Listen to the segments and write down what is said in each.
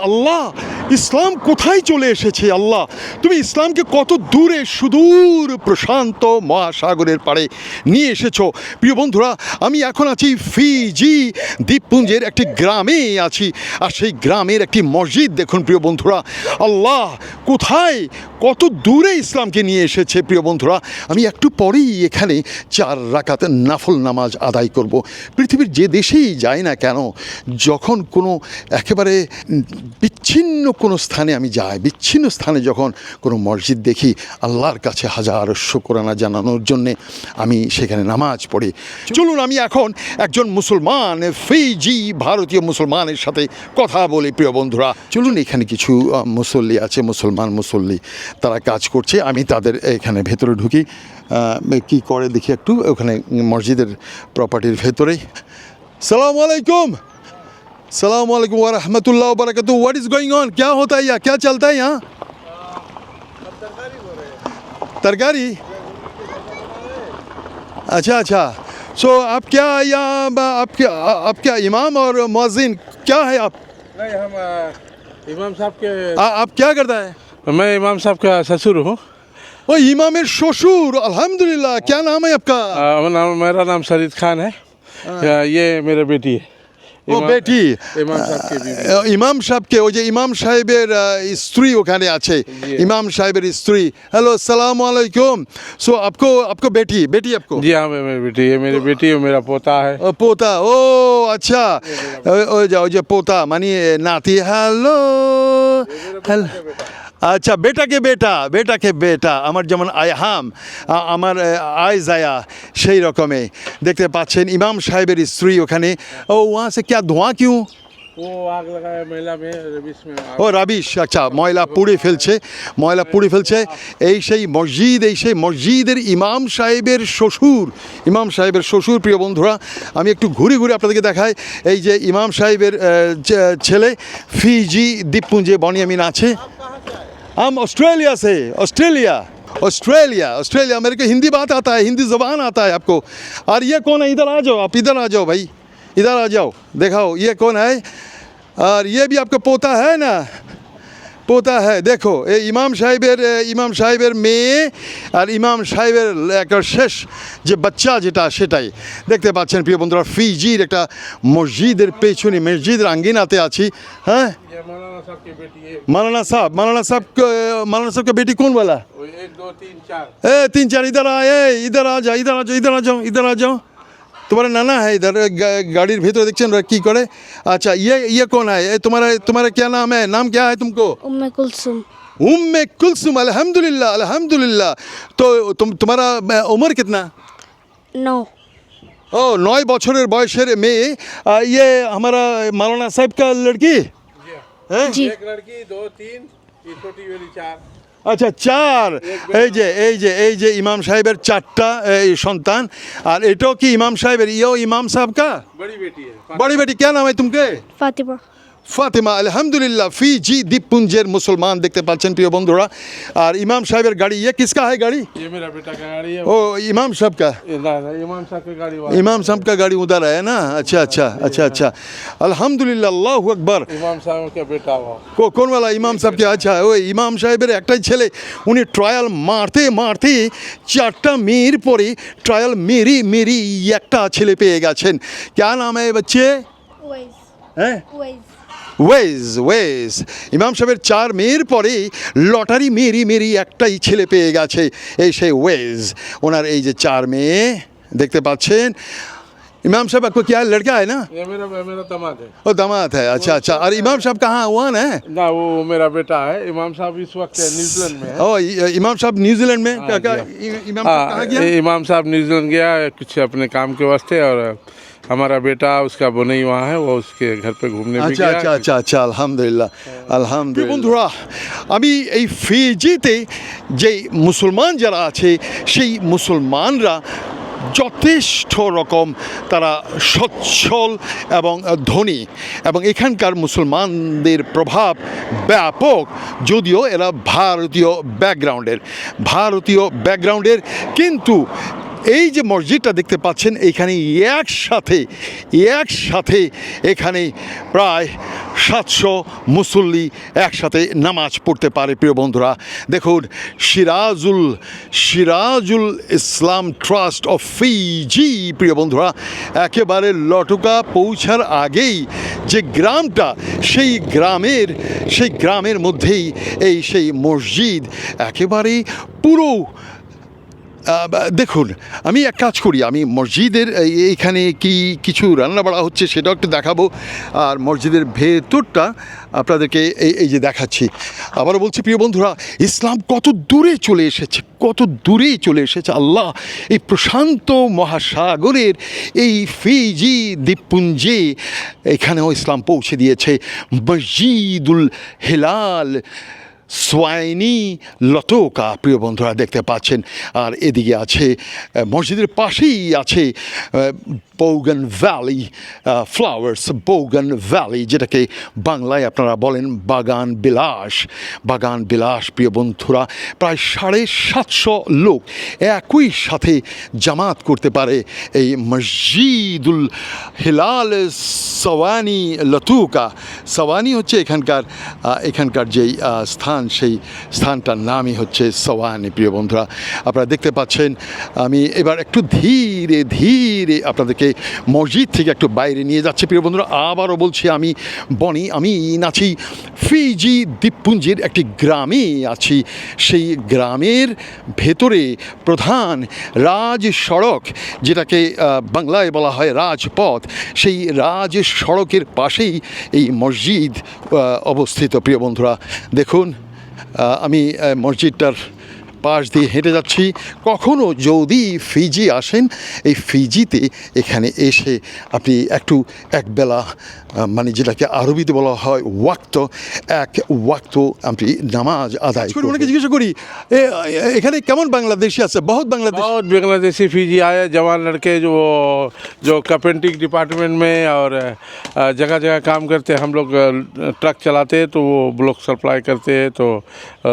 আল্লাহ ইসলাম কোথায় চলে এসেছে আল্লাহ? তুমি ইসলামকে কত দূরে, সুদূর, প্রশান্ত মহাসাগরের পাড়ে নিয়ে এসেছ? প্রিয় বন্ধুরা, আমি এখন আছি ফিজি, দ্বীপপুঞ্জের একটি গ্রামে আছি। আর সেই গ্রামের একটি মসজিদ, দেখুন প্রিয় বন্ধুরা, আল্লাহ কোথায় কত দূরে ইসলামকে নিয়ে এসেছে প্রিয় বন্ধুরা? আমি একটু পরেই এখানে চার রাকাত নাফল নামাজ আদায় করব। পৃথিবীর যে দেশেই যায় না কেন, যখন কোনো একেবারে বিচ্ছিন্ন কোনো স্থানে আমি যাই, বিচ্ছিন্ন স্থানে যখন কোনো মসজিদ দেখি, আল্লাহর কাছে হাজার শুকরানা জানানোর জন্যে আমি সেখানে নামাজ পড়ি। চলুন আমি এখন একজন মুসলমান, ফিজি, ভারতীয় মুসলমানের সাথে কথা বলি, প্রিয় বন্ধুরা। চলুন এখানে কিছু মুসল্লি আছে, মুসলমান মুসল্লি। তারা কাজ করছে, আমি তাদের এখানে ভেতরে ঢুকি। কি করে দেখি একটু, ওখানে মসজিদের প্রপার্টির ভেতরেই। সালাম আলাইকুম! सलाम वरहमतुल्ला वरक व्हाट इज़ गोइंग ऑन क्या होता है यहाँ? क्या चलता है यहाँ? तरकारी? अच्छा अच्छा। सो so, आप क्या यहाँ आप क्या आप क्या इमाम और मोजिन क्या है आप? नहीं हम इमाम साहब के आ, आप क्या करता है? मैं इमाम साहब का ससुर हूँ। ओ इमाम शशुर अल्हम्दुलिल्लाह क्या नाम है आपका? आ, नाम मेरा नाम सरीद खान है। हाँ। आ, ये मेरा बेटी है। ও इमाम- বেটি ইমাম সাহেবকে বিবি। আহ, ইমাম সাহেবকে ওই যে ইমাম সাহেবের আহ, স্ত্রী ওখানে আছে ইমাম সাহেবের স্ত্রী হ্যালো সালাম আলাইকুম সো আপকো আপকো বেটি বেটি আপকো जी हाँ मैं मेरी बेटी है मेरी बेटी है मेरा पोता है ও পোতা ও আচ্ছা ওই- ওই যে ওই যে পোতা মানে নাতি হ্যালো হ্যালো আচ্ছা বেটাকে বেটা বেটাকে বেটা আমার যেমন আই হাম আমার আয় জায়া সেই রকমে। দেখতে পাচ্ছেন ইমাম সাহেবের স্ত্রী ওখানে। ও ওয়া কে ক্যা ধোঁয়া কিউ? ও রাবিশ আচ্ছা ময়লা পুড়ে ফেলছে ময়লা পুড়ে ফেলছে। এই সেই মসজিদ এই সেই মসজিদের ইমাম সাহেবের শ্বশুর ইমাম সাহেবের শ্বশুর প্রিয় বন্ধুরা আমি একটু ঘুরে ঘুরে আপনাদেরকে দেখাই। এই যে ইমাম সাহেবের ছেলে ফিজি দ্বীপপুঞ্জে বনিয়ামিন আছে। हम ऑस्ट्रेलिया से, ऑस्ट्रेलिया ऑस्ट्रेलिया ऑस्ट्रेलिया मेरे को हिंदी बात आता है, हिंदी ज़बान आता है आपको। और ये कौन है? इधर आ जाओ आप, इधर आ जाओ भाई, इधर आ जाओ, देखाओ, ये कौन है? और ये भी आपका पोता है ना? পোতা হ্যাঁ দেখো এই ইমাম সাহেবের এ, ইমাম সাহেবের মেয়ে আর ইমাম সাহেবের একটা শেষ যে বাচ্চা যেটা সেটাই দেখতে পাচ্ছেন প্রিয় বন্ধুরা ফিজির একটা মসজিদের পেছনে মসজিদের আঙ্গিনাতে আছি হ্যাঁ ये मौलाना साहब की बेटी है मौलाना साहब मौलाना साहब को- मौलाना साहब का बेटी कौन वाला वो एक दो तीन चार ए तीन चार इधर आए इधर आ जाओ इधर आ जाओ इधर आ जाओ इधर आ जाओ তোমার নানা হ্যাঁ ইধার गाड़ी भीतर देखिए की करे? अच्छा ये ये कौन है? ये तुम्हारा तुम्हारा क्या नाम है? नाम क्या है तुमको? उम्मे कुलसुम। उम्मे कुलसुम अल्हम्दुलिल्लाह अल्हम्दुलिल्लाह। तो तुम तुम्हारा उम्र कितना? नौ। ओ नौ बछर बयसर मेये। ये हमारा मौलाना साहब का लड़की? है? जी। एक लड़की दो तीन छोटी वाली चार। আচ্ছা চার। এই যে এই যে এই যে ইমাম সাহেবের চারটা এই সন্তান আর এটাও কি ইমাম সাহেবের? ইয়েও ইমাম সাহেব কা বড়ি বেটি কেন নাম তুমি ফাতিমা। ফাতেমা আলহামদুলিল্লাহ ফিজি দ্বীপপুঞ্জের মুসলমান দেখতে পাচ্ছেন প্রিয় বন্ধুরা আর ইমাম সাহেবের গাড়ি ইয়ে কিসকা है गाड़ी ये मेरा बेटा का गाड़ी है ओ इमाम साहब का ये ना ना इमाम साहब की गाड़ी वाला इमाम साहब का गाड़ी उधर है ना अच्छा अच्छा अच्छा अच्छा अल्हम्दुलिल्लाह अल्लाह अकबर इमाम साहब का बेटा हुआ কো কোন वाला ইমাম সাহেবকে আচ্ছা ওই ইমাম সাহেবের একটাই ছেলে উনি ট্রায়াল মারতে মারতে চারটা মেয়ের পরে ট্রায়াল মেরি মেরি একটা ছেলে পেয়ে গেছেন ক্যা নাম है बच्चे उवैस হ্যাঁ उवैस ওয়েজ ওয়েজ। ইমাম সাহেবের চার মেয়ের পরে লটারি মেরি মেরি একটাই ছেলে পেয়ে গেছে, এই সেই ওয়েজ। ওনার এই যে চার মেয়ে, দেখতে পাচ্ছেন ইমাম সাহেব आपको क्या लड़का है ना ये मेरा मेरा दामाद है ओ दामाद है अच्छा अच्छा और इमाम साहब कहाँ हुआ ना ना वो मेरा बेटा है इमाम साहब इस वक्त न्यूजीलैंड में है ओ इ- इमाम साहब न्यूजीलैंड में क्या क्या जी, इ- इमाम साहब हाँ कहाँ गया ये इमाम साहब न्यूजीलैंड गया है कुछ अपने काम के वास्ते और हमारा बेटा उसका बोनई वहाँ है वो उसके घर पे घूमने भी আচ্ছা गया আচ্ছা আচ্ছা আচ্ছা আলহামদুলিল্লাহ আলহামদুলিল্লাহ বন্ধুরা আমি এই ফিজিতে যে মুসলমান যারা আছে সেই মুসলমানরা যথেষ্ট রকম তারা সচ্ছল এবং ধনী। এবং এখানকার মুসলমানদের প্রভাব ব্যাপক, যদিও এরা ভারতীয় ব্যাকগ্রাউন্ডের ভারতীয় ব্যাকগ্রাউন্ডের কিন্তু এই যে মসজিদটা দেখতে পাচ্ছেন এইখানে একসাথে একসাথে এখানে প্রায় সাতশো মুসল্লি একসাথে নামাজ পড়তে পারে, প্রিয় বন্ধুরা। দেখুন, Sirajul Sirajul Islam trust of Fiji, প্রিয় বন্ধুরা। একেবারে লটুকা পৌঁছার আগেই যে গ্রামটা, সেই গ্রামের সেই গ্রামের মধ্যেই এই সেই মসজিদ একেবারে পুরো দেখুন, আমি এক কাজ করি, আমি মসজিদের, এই- এইখানে কি কিছু রান্না বাড়া হচ্ছে সেটাও একটু দেখাবো, আর মসজিদের ভেতরটা আপনাদেরকে এই এই যে দেখাচ্ছি। আবারও বলছি, প্রিয় বন্ধুরা, ইসলাম কত দূরে চলে এসেছে, কত দূরে চলে এসেছে, আল্লাহ এই প্রশান্ত মহাসাগরের এই ফিজি দ্বীপপুঞ্জে এখানেও ইসলাম পৌঁছে দিয়েছে। মসজিদুল হেলাল সোয়াইনি লতোকা, প্রিয় বন্ধুরা দেখতে পাচ্ছেন। আর এদিকে আছে মসজিদের পাশেই আছে bougainvillea flowers bougainvillea যেটাকে বাংলায় আপনারা বলেন বাগান বিলাস। বাগান বিলাস, প্রিয় বন্ধুরা, প্রায় সাড়ে সাতশো লোক একই সাথে জামাত করতে পারে এই মসজিদুল হিলাল সওয়ানি লতুকা। সওয়ানি হচ্ছে এখানকার এখানকার যেই স্থান, সেই স্থানটার নামই হচ্ছে সওয়ানি। প্রিয় বন্ধুরা, আপনারা দেখতে পাচ্ছেন, আমি এবার একটু ধীরে ধীরে আপনাদেরকে মসজিদ থেকে একটু বাইরে নিয়ে যাচ্ছে। প্রিয় বন্ধুরা, আবারও বলছি আমি, বনি, আমি আছি ফিজি দ্বীপপুঞ্জের একটি গ্রামে আছি। সেই গ্রামের ভেতরে প্রধান রাজ সড়ক, যেটাকে বাংলায় বলা হয় রাজপথ, সেই রাজ সড়কের পাশেই এই মসজিদ আহ, অবস্থিত। প্রিয় বন্ধুরা দেখুন আমি মসজিদটার পাশ দিয়ে হেঁটে যাচ্ছি কখনো যদি ফিজি আসেন এই ফিজিতে এখানে এসে আপনি একটু একবেলা আহ, মানে যেটাকে আরবিতে বলা হয় ওয়াক্ত এক ওয়াক্ত আপনি নামাজ আদায় করি ওনাকে জিজ্ঞাসা করি এ- এ- এখানে কেমন বাংলাদেশি আছে বহুত বাংলাদেশ बहुत बांग्लादेशी फीजी आए जवान लड़के जो जो कारपेंटिंग डिपार्टमेंट में और जगह जगह काम करते हैं हम लोग अ, ट्रक चलाते हैं तो वो ब्लॉक सप्लाई करते हैं तो अ,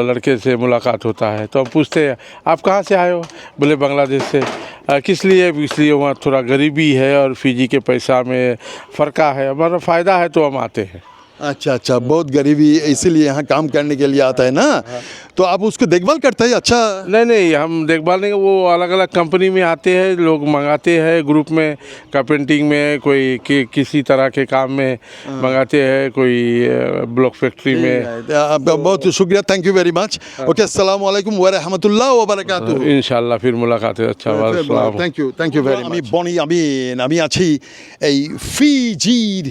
लड़के से मुलाकात होता है तो हम पूछते हैं, आप कहाँ से आए हो? बोले, बांग्लादेश से। किस लिए? इसलिए वहाँ थोड़ा गरीबी है और फीजी के पैसा में फ़र्का है। हमारा फ़ायदा है तो हम आते हैं। अच्छा अच्छा बहुत गरीबी इसीलिए यहाँ काम करने के लिए आता है ना तो आप उसको देखभाल करते हैं अच्छा नहीं नहीं हम देखभाल नहीं वो अलग अलग कंपनी में आते हैं लोग मंगाते हैं ग्रुप में कारपेंटिंग में कोई कि, किसी तरह के काम में मंगाते हैं कोई ब्लॉक फैक्ट्री में आपका बहुत शुक्रिया thank you very much okay अस्सलाम वालेकुम व रहमतुल्लाह व बाराकातुहू इंशाल्लाह फिर मुलाकात है अच्छा वालेकुम thank you thank you very আমি বনি আমিন আমি আছি এই ফিজির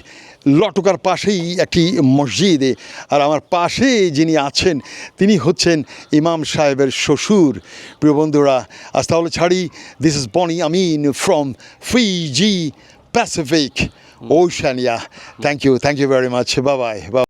লটকার পাশেই একটি মসজিদে। আর আমার পাশে যিনি আছেন, তিনি হচ্ছেন ইমাম সাহেবের শ্বশুর। প্রিয় বন্ধুরা, আজ তাহলে ছাড়ি this is Boni Amin from Fiji Pacific Oceania thank you thank you very much bye bye